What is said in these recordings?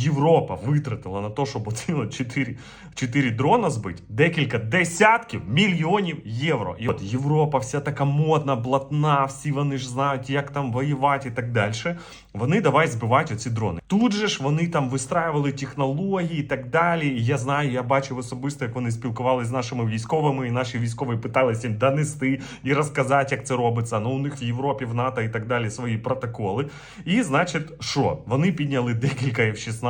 Європа витратила на те, щоб оці 4, 4 дрона збити, декілька десятків мільйонів євро. І от Європа вся така модна, блатна, всі вони ж знають, як там воювати і так далі. Вони давай збивати оці дрони. Тут же ж вони там вистраювали технології і так далі. І я знаю, я бачив особисто, як вони спілкувалися з нашими військовими, і наші військові питалися їм донести і розказати, як це робиться. Ну у них в Європі, в НАТО і так далі свої протоколи. І значить, що вони підняли декілька F-16,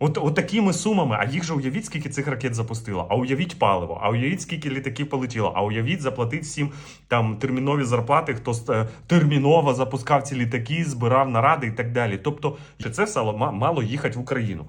От, от такими сумами, а їх же уявіть, скільки цих ракет запустило, а уявіть паливо, а уявіть, скільки літаків полетіло, а уявіть, заплатить всім там термінові зарплати, хто е, терміново запускав ці літаки, збирав наради і так далі. Тобто, що це все мало їхати в Україну.